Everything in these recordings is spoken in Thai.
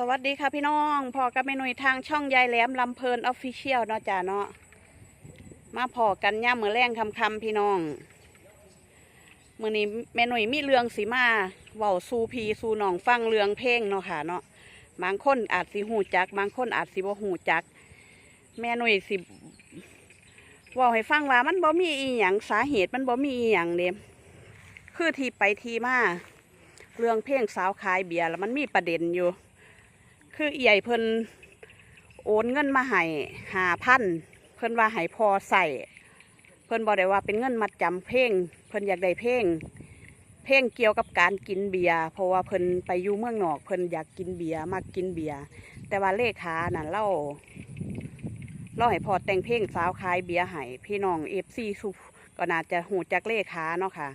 สวัสดีค่ะพี่น้องพอกับเมนุยทางช่องยายแหลมลำเพลินออฟฟิเชียลเนาะจ้าเนาะมาพอกันย่ามมือแรงคำคำพี่น้องมือนี้เมนุยมีเรื่องสีมาเว้าสู่พีสู่น้องฟังเรื่องเพลงเนาะค่ะเนาะบางคนอาจสิหูจัก บางคนอาจสิบ่หูจัก แม่หนุ่ยสิเว่าให้ฟังว่ามันบ่มีอีหยังสาเหตุมันบ่มีอีหยังเด้คือทีไปทีมาเรื่องเพลงสาวขายเบียร์แล้วมันมีประเด็นอยู่ คือเอี่ยเพิ่นโอนเงินมาให้หาพันเพิ่นว่าให้พอใส่เพิ่นบอกได้ว่าเป็นเงินมัดจำเพลงเพิ่นอยากได้เพลงเพลงเกี่ยวกับการกินเบียร์เพราะว่าเพิ่นไปอยู่เมืองนอกเพิ่นอยากกินเบียร์มักกินเบียร์แต่ว่าเลขาน่ะเล่าเล่าให้พอแต่งเพลงสาวขายเบียร์ให้พี่น้องเอฟซีสุก็น่าจะหูจักเลขาเนาะค่ะ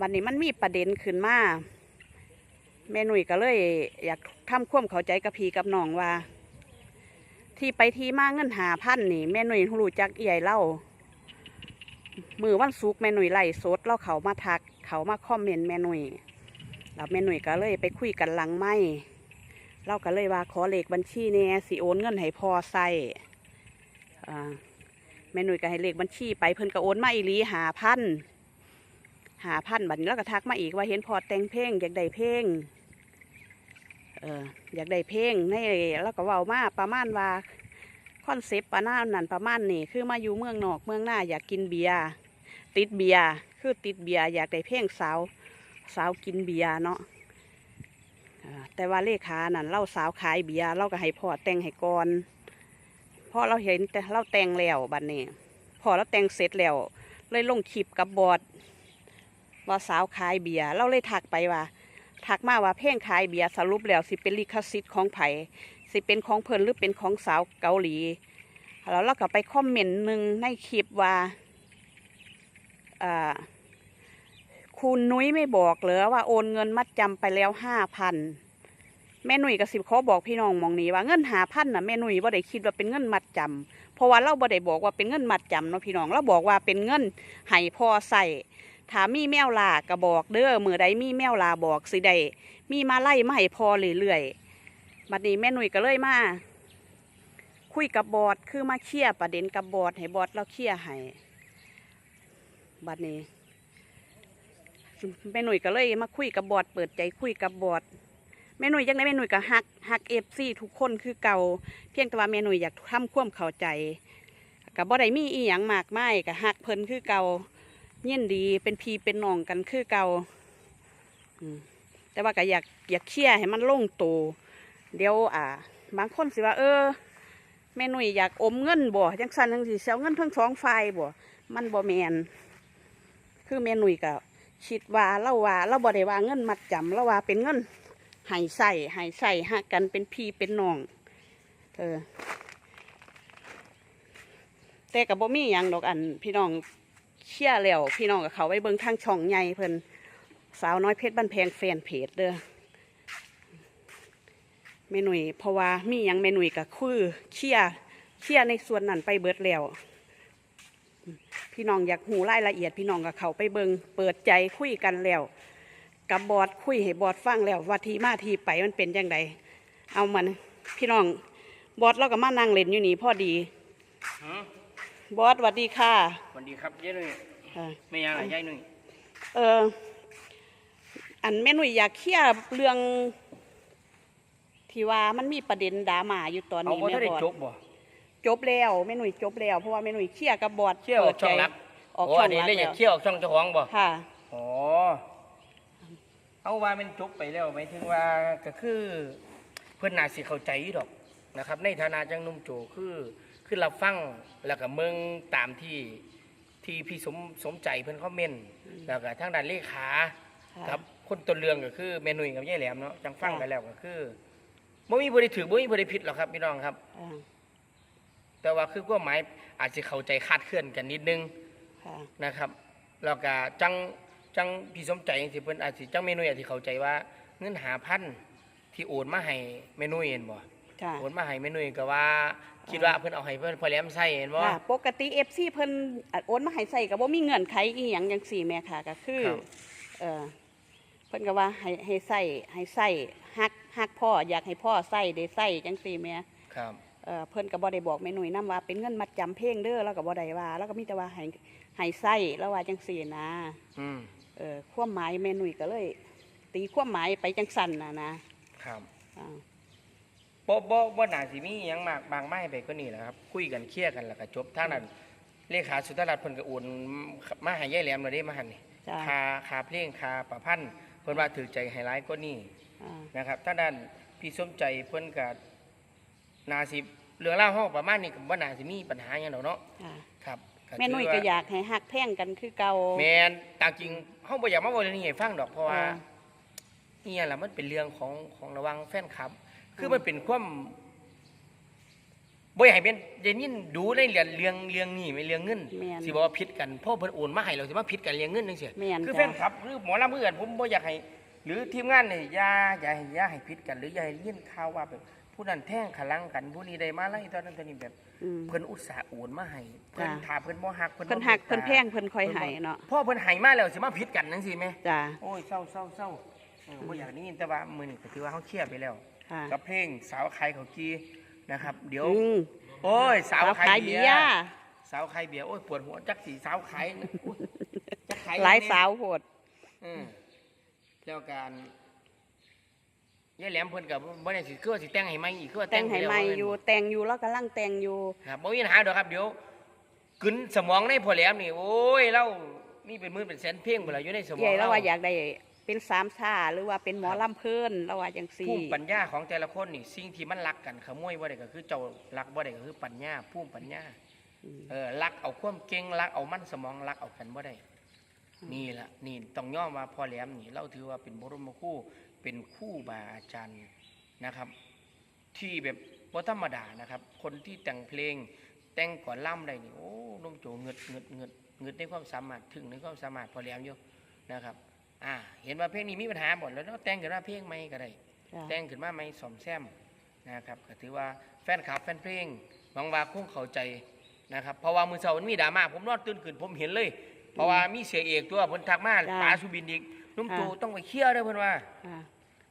วันนี้มันมีประเด็นขึ้นมา แม่หนุ่ยก็เลย อยากทำความเข้าใจกับพีกับน้องว่า ที่ไปที่มาเงินหาพันนี่ แม่หนุ่ยรู้จักเอี่เล่า มือวันศุกแม่หนุ่ยไล่สดเล่าเขามาทัก เขามาคอมเมนต์แม่หนุ่ยแล้วแม่หนุ่ยก็เลยไปคุยกันหลังไม่เราก็เลยว่าขอเลขบัญชีเนี่ยสิโอนเงินให้พอใส่แม่หนุ่ยก็ให้เลขบัญชีไปเพิ่นก็โอนมาอีหลีหาพันหาพันบัดนี้แล้วก็ทักมาอีกว่าเห็นพอแต่งเพลงอยากได้เพลง เอออยากได้เพลงในแล้วก็เว้ามาประมาณว่าคอนเซปต์ปะหน้านั่นประมาณนี่คือมาอยู่เมืองนอกเมืองหน้าอยากกินเบียร์ติดเบียร์คือติดเบียร์อยากได้เพลงสาวสาวกินเบียร์เนาะแต่ว่าเลขานั่นเล่าสาวขายเบียร์เราก็ให้พ่อแต่งให้ก่อนพอเราเห็นแต่เราแต่งแล้วบัดนนี้พอเราแต่งเสร็จแล้วเลยลงคลิปกับบอดว่าสาวขายเบียร์เราเลยทักไปว่า ทักมาว่าเพลงขายเบียร์สรุปแล้วสิเป็นลิขสิทธิ์ของไผ่สิเป็นของเพิ่นหรือเป็นของสาวเกาหลี แล้วเราก็ไปคอมเมนต์หนึ่งในคลิปว่าคุณนุ้ยไม่บอกเหรอว่าโอนเงินมัดจำไปแล้วห้าพันแม่หนุ่ยกับสิบเขาบอกพี่น้องมองนี้ว่าเงินหาพันน่ะแม่หนุ่ยบ่ได้คิดว่าเป็นเงินมัดจำเพราะว่าเราบ่ได้บอกว่าเป็นเงินมัดจำเนาะพี่น้องเราบอกว่าเป็นเงินให้พอใส่ ถ้ามีแมวลาก็บอกเด้อมือใดมีแมวลาบอกสิได้มีมาไล่มาให้พอเรื่อยๆบัดนี้แม่หนุ่ยก็เลยมาคุยกับบอดคือมาเคลียร์ประเด็นกับบอดให้บอดเราเคลียร์ให้บัดนี้แม่หนุ่ยก็เลยมาคุยกับบอดเปิดใจคุยกับบอดแม่หนุ่ยยังไงแม่หนุ่ยก็ฮักฮักเอฟซีทุกคนคือเก่าเพียงแต่ว่าแม่หนุ่ยอยากทำความเข้าใจกับบ่ได้มีอีหยังมากมายกับฮักเพิ่นคือเก่า เยี่ยนดีเป็นพีเป็นนองกันคือเก่าแต่ว่าก็อยากอยากเคลียให้มันลงตัวเดี๋ยวอ่า บางคนสิว่า เออแม่หนุ่ยอยากอมเงินบ่จังสันจังสิเสียเงินทั้งสองฝ่ายบ่มันบ่แมนคือแม่หนุ่ยก็คิดว่าเราว่าเราบ่ได้ว่าเงินมัดจำเราว่าเป็นเงินให้ใส่ให้ใส่หักกันเป็นพี่เป็นน้อง เออแต่กับบ่มีหยังดอกอันพี่น้อง เชี่ยแล้วพี่น้องกับเขาไปเบิ่งทางช่องใหญ่เพิ่นสาวน้อยเพชรบ้านแพงแฟนเพจเด้อเมหนุยเพราะว่ามีหยังเมหนุยก็คือเชี่ยเชี่ยในส่วนนั้นไปเบิดแล้วพี่น้องอยากหูรายละเอียดพี่น้องกับเขาไปเบิงเปิดใจคุยกันแล้วกับบอดคุยให้บอดฟังแล้วว่าทีมาทีไปมันเป็นยังไงเอามัน พี่น้องบอดเราก็มานั่งเล่นอยู่นี่พอดี บอสสวัสดีค่ะ สวัสดีครับยายหนุ่ยอ่าไม่ยังหรอยายหนุ่ยเอออันแม่หนุ่ยอยากเคลียร์เรื่อง ที่ว่ามันมีประเด็นดราม่าอยู่ตอนเอานี้บ่แม่ทันได้บอดจบบ่ จบแล้วแม่หนุ่ยจบแล้วเพราะว่าแม่หนุ่ยเคลียร์กับบอดเชี่ยวออกช่องรักออกโอ้ช่ออังนนี้รักเลยอแล้ยาวกเชี่ยวออกช่องเจ้าของบ่ค่ะ อ๋อเอาว่ามันจบไปแล้วหมายถึงว่าก็คือ เพื่อนน่าสิเข้าใจอยู่ดอกนะครับ ในฐานะจังหนุ่มโจคือ คือรับฟังแล้วก็เมืองตามที่ที่พี่สมสมใจเพิ่นคอมเมนต์แล้วก็ทางด้านเลขาค่ะครับคนต้นเรื่องก็คือเมนุ่ยกับยายแหลมเนาะจังฟังค่ะไปแล้วก็คือบ่มีบ่ได้ถือบ่มีบ่ได้ผิดหรอกครับพี่น้องครับ อ่าแต่ว่าคือความหมายอาจจะเข้าใจคลาดเคลื่อนกันนิดนึง ค่ะ นะครับแล้วก็จังจังพี่สมใจสิเพิ่นอาจสิจังเมนุ่ยอาจสิเข้าใจว่าเงินหาพันที่โอนมาให้เมนุ่ยเห็นบ่ จ้ะโอนมาให้เมนุ่ยก็ว่า คิดว่าเพิ่นเอาให้เพิ่นพอแหลมใส่เห็นบ่ ค่ะปกติเอฟซีเพิ่นอัดโอนมาให้ใส่กับว่ามีเงื่อนไขอีหยังจังสี่แม่ค่ะก็คือครับ เออเพิ่นก็ว่าให้ให้ใส่ให้ใส่ฮักฮักพ่ออยากให้พ่อใส่ได้ใส่จังซี่แหม่ครับ เออเพิ่นก็บ่ได้บอกแม่หนุ่ยนํว่าเป็นเงินมัดจำเพลงเด้อแล้วก็บ่ได้ว่า แล้วก็มีแต่ว่าให้ให้ใส่แล้วว่าจังซี่นะอืมเออความหมายแม่หนุ่ยก็เลย ตีความหมายไปจังสั่นน่ะนะครับ อ่า บ่บ่บ่น่าสิมีหยังมากบางไม้ไปก็นี่แหละครับ คุยกันเคลียร์กันแล้วก็จบทางนั้นเลขาสุทธรัตน์เพิ่นก็โอนมาให้ยายแหลมเราได้มาหั่นนี่จ้าค่าค่าเพลงค่าประพันธ์เพิ่นว่าถือใจให้หลายกว่านี้อ่านะครับทางด้านพี่สมใจเพิ่นก็น่าสิเรื่องเล่าวเฮาประมาณนี้ก็บ่น่าสิมีปัญหาหยังดอกเนาะอ่าครับแม่หนุ่ยถืก็ว่าอยากให้ฮักแพงกันคือเก่า แม่นตามจริงเฮาบ่อยากมาบอกเรื่องนี้ให้ฟังดอกเพราะว่าอ่า เนี่ยล่ะมันเป็นเรื่องของของระหวังแฟนคลับ คือมมันเป็นความบ่อยากให้เป็นเดยวนินดูในเรื่องเรื่องเรื่องนี้ไม่เรื่องเงินแม่นสิบอกว่าผิดกันพ่อเพิ่นโอนมาให้เราสิมาผิดกันเรื่องเงินจังซี่แม่นคือจ้ะ แฟนคลับหรือหมอลำเพื่อนผมบ่อยากให้ หรือทีมงานนี่อย่าอย่าให้อย่าให้ผิดกัน หรืออย่าให้ยินข่าวว่าแบบผู้นั้นแท่งขลังกันผู้นี้ได้มาไล่ตอนนั้นตอนนี้แบบ อืม เพิ่นอุตส่าห์โอนมาให้เพิ่นจ้ะ ถาเพิ่นบ่ฮักเพิ่นเพิ่นบ่ฮักมตตาเพิ่นแพงเพิ่นคอยให้เนาะพ่อเพิ่นให้มาแล้วสิมาผิดกันจังซี่แหมจ้า โอ้ยเศร้าเศร้าเศร้าเออบ่อยากได้ยินแต่ว่ามื้อนี้ก็ถือว่าเฮาเคลียร์ไปแล้ว ค่ะกับเพลงสาวใครเขากีนะครับ เดี๋ยว อืมโอ้ย สาวสาวขายขายเบีเบียยร์ร์สาวขายเบียร์โอ้ยปวดหัวจักสีสาวขายนะอุ๊ยจักขายหลายงไงสาวโหดอืมแล้วการยายแหลมเพิ่นกับบ่ได้สิคือว่าสิแต่งให้ใหม่อีกคือว่าแต่งให้ไปล้วใหม่อยู่ แต่งอยู่แล้วกำลังแต่งอยู่ครับบ่มีปัญหาดอกครับเดี๋ยวกึนสมองในพ่อแหลมนี่โอ้ยเรามีเป็นหมื่นเป็นแสนเพลงหมดแล้วอยู่ในสมองใหญ่แล้วเราว่าอยากได้ เป็นสามชาหรือว่าเป็นหมอลำเพิ่นแล้วว่าจังซี่ภูมิปัญญาของแต่ละคนนี่สิ่งที่มันรักกันขโมยบ่ได้ก็คือเจ้ารักบ่ได้ก็คือปัญญาภูมิปัญญาอืมเออรักเอาความเก่งรักเอามันสมองรักเอากันบ่ได้อืมนี่ล่ะนี่ต้องย่อมว่าพ่อแหลมนี่เราถือว่าเป็นบรมครูเป็นครู่บาอาจารย์นะครับ ที่แบบบ่ธรรมดานะครับ คนที่แต่งเพลงแต่งก่อนล่ำได้นี่โอ้นุ่มโจเงิดเงิดเงิดเงิดในความสามารถถึงในความสามารถพ่อแหลมอยู่นะครับ อ่า เห็นว่าเพลงนี้มีปัญหาหมดแล้วเราแต่งขึ้นมาเพลงใหม่ก็ได้จ้ะแต่งขึ้นมาใหม่สอมแซมนะครับก็ถือว่าแฟนคลับแฟนเพลงหวังว่าคงเข้าใจนะครับเพราะว่ามือเสาร์มันมีดราม่าผมนอนตื่นขึ้นผมเห็นเลย เพราะว่ามีเสียเอกตัวเพิ่นทักมาจ้ะป๋าสุบินอีกนุ่มโจค่ะ ต้องไปเคลียร์เด้อเพิ่นว่าอ่า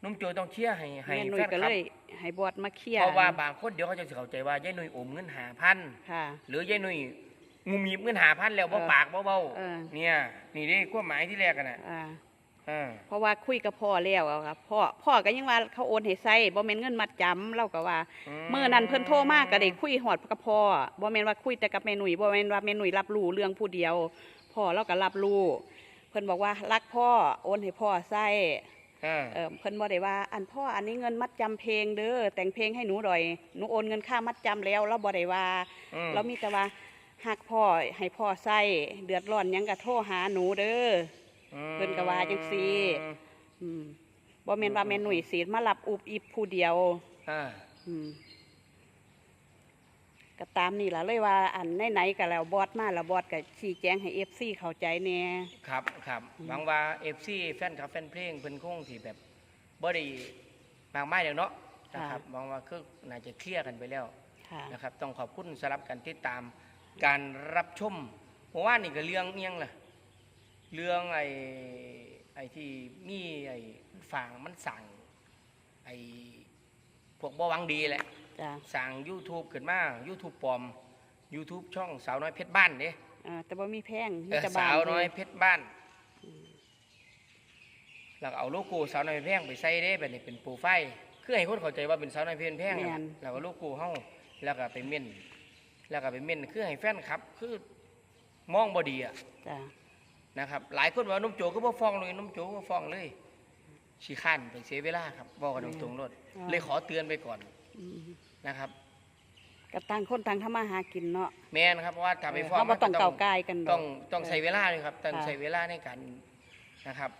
นุ่มโจต้องเคลียร์ให้ให้แม่หนุ่แฟยนก็คเลลับยให้บอดมาเคลียร์เพราะว่าบางคนเดี๋ยวเขาจะเข้าใจว่ายายหนุ่ยอมเงินหาพัน ค่ะ หรือยายหนุ่ยงูมีบเงินหาพันแล้วบ่เออปากบ่เว้าเออ เนี่ย นี่เด้ความหมายที่แรกกันน่ะ อ่า อ่าเพราะว่าคุยกับพ่อแล้วอะครับพ่อพ่อก็ยังว่าเขาโอนให้ใส่บ่แม่นเงินมัดจำเราก็ว่า เมื่อนั้นเพิ่นโทรมาก็ได้คุยฮอดกับพ่อบ่แม่นว่าคุยแต่กับแม่หนุ่ยบ่แม่นว่าแม่หนุ่ยรับรู้เรื่องผู้เดียวพ่อเราก็รับรู้เพิ่นบอกว่ารักพ่อโอนให้พ่อใส่อ่าเออเพิ่นบ่ได้ว่าอันพ่ออันนี้เงินมัดจำเพลงเด้อแต่งเพลงให้หนูหน่อยหนูโอนเงินค่ามัดจำแล้วเราบ่ได้ว่า อืม เรามีแต่ว่าหักพ่อให้พ่อใส่เดือดร้อนหยังก็โทรหาหนูเด้อ เพิ่นก็ว่าจังซี่อืมบ่แม่นว่าแม่หนุ่ยสีมารับอุบอิบผู้เดียวอ่าอืมก็ตามนี่ล่ะเลยว่าอันไหนๆก็แล้วบอสมาแล้วบอสก็ชี้แจงให้ FC เข้าใจแหน่ ครับครับอืมหวังว่าเอฟซีแฟนคลับแฟนเพลงเพิ่นคงที่แบบบ่ได้มากมายแล้วเนาะนะครับหวังว่าคือน่าจะเคลียร์กันไปแล้ว ค่ะ นะครับต้องขอบคุณสำหรับการติดตามการรับชมเมื่อวานนี่ก็เรื่องเอียงล่ะ เรื่องไอ้ไอ้ที่มีไอ้ฝางมันสั่ง ไอ้พวกบ่หวังดีแหละจ้ะสั่ง YouTube ขึ้นมา YouTube ปลอม YouTube ช่องสาวน้อยเพชรบ้านเด้อ่าแต่บ่มีแพงมีเออแต่บ้าสานวน้อยเลยเพชรบ้านแล้วก็เอาโลโก้สาวน้อยเพชรแพงไปใส่เด้แบบนี้เป็นโปรไฟล์คือให้คนเข้าใจว่าเป็นสาวน้อยเพชรแพงอะแม่น แล้วก็โลโก้เฮาแล้วก็ไปเม่นแล้วก็ไปเม่นคือให้แฟนคลับ คือมองบ่ดีอะ จ้ะ นะครับ หลายคนว่านุ่มโจก็บ่ฟ้องเลยนุ่มโจก็ฟ้องเลยขี้ข้านไปเสียเวลาครับบอกกันตรงๆรถเลยขอเตือนไปก่อนอืมนะครับก็ต่างคนต่างทำมาหากินเนาะแม่นครับเพราะว่าถ้าไปฟ้องเฮาบ่มันต้องก็เก่าวกายกันดต้ออกงต้องใช้เวลาเลยครับต้องค่ะใช้เวลาในการนะครับ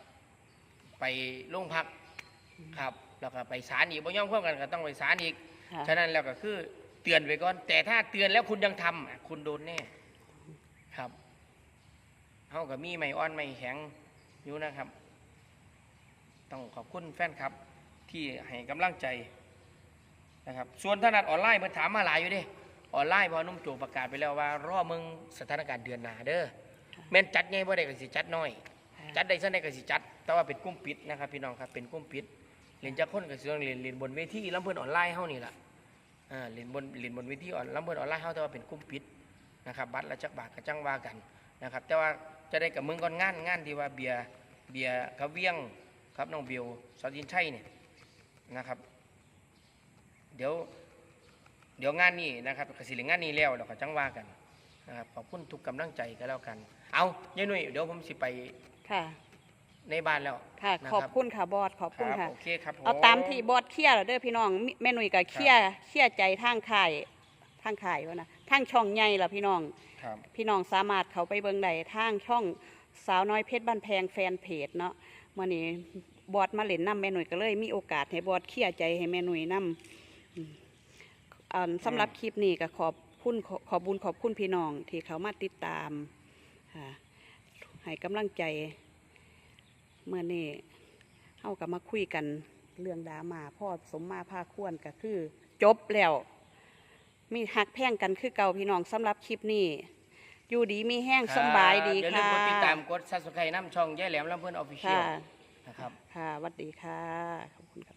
ไปโรงพักครับแล้วก็ไปศาลอีกบ่ยอมความกันก็ต้องไปศาลอีกค่ะฉะนั้นแล้วก็คือเตือนไว้ก่อน แต่ถ้าเตือนแล้วคุณยังทำอะคุณโดนแน่ครับ เฮากับมีไม่อ่อนไม่แข็งอยู่นะครับ ต้องขอบคุณแฟนครับ ที่ให้กำลังใจนะครับส่วนถนัดออนไลน์เพิ่นถามมาหลายอยู่เดิออนไลน์เพอนุ่มโจประกาศไปแล้วว่ารอมึงสถานการณ์เดือนหน้าเด้อแม่นจัดไงบ่ได้ก็สิจัดน้อย จัดได้ซั่นได้ก็สิจัด แต่ว่าเป็นกลุ่มปิดนะครับพี่น้องครับเป็นกลุ่มปิดเรียนจากคนกับส่วนเรียนเรียนบนเวทีลำเพิ่นออนไลน์เฮานี่ล่ะอ่าเรียนบนเรียนบนเวทีออนลำเพิ่นออนไลน์เฮาแต่ว่าเป็นกลุ่มปิดนะครับบัตรละจักบาทก็จังว่ากันนะครับแต่ว่า จะได้กับเมืองก่อนงานงานที่ว่าเบียร์เบียร์กับเวียงครับน้องเบียวสาวจินชัยเนี่ยนะครับ เดี๋ยวเดี๋ยวงานนี้นะครับกสิเหลงงานนี้แล้วเราก็จังว่ากันนะครับขอบคุณทุกกำลังใจก็แล้วกัน เอายายหนุ่ยเดี๋ยวผมสิไปค่ะ ในบ้านแล้วค่ะ นะขอบคุณค่ะบอสขอบคคุณรับค่ะ โอเคครับผม เอาตามที่บอสเคลียร์แล้วเด้อพี่น้องมิแม่หนุ่ยก็เคลียร์เคลียร์ใจทางข่าย ทางข่ายวะนะทางช่องใหญ่ล่ะพี่น้อง ครับพี่น้องสามารถเขาไปเบิ่งได้ทางช่องสาวน้อยเพชรบ้านแพงแฟนเพจเนาะมื่อนี้บอสมาเล่นน้ำแม่หนุ่ยก็เลย มีโอกาสให้บอสเคลียร์ใจให้แม่หนุ่ยน้ำอืมอันสำหรับคลิปนี้ก็ขอบคุณขอขอบบุญขอบคุณพี่น้องที่เขามาติดตามค่ะให้กำลังใจเมื่อนี้เฮากับมาคุยกันเรื่องดรามาพ่อสมมาพาควรก็คือ จบแล้ว มีหักแพงกันคือเก่าพี่น้องสำหรับคลิปนี้ อยู่ดีมีแห้งสำบายดีอย่าลืมค่ะกดติดตามกดซับสไครต์น้ำช่องยายแหลมลำเพื่อนออฟฟิเชียค่ะลนะครับ ค่ะสวัสดีค่ะ ขอบคุณครับ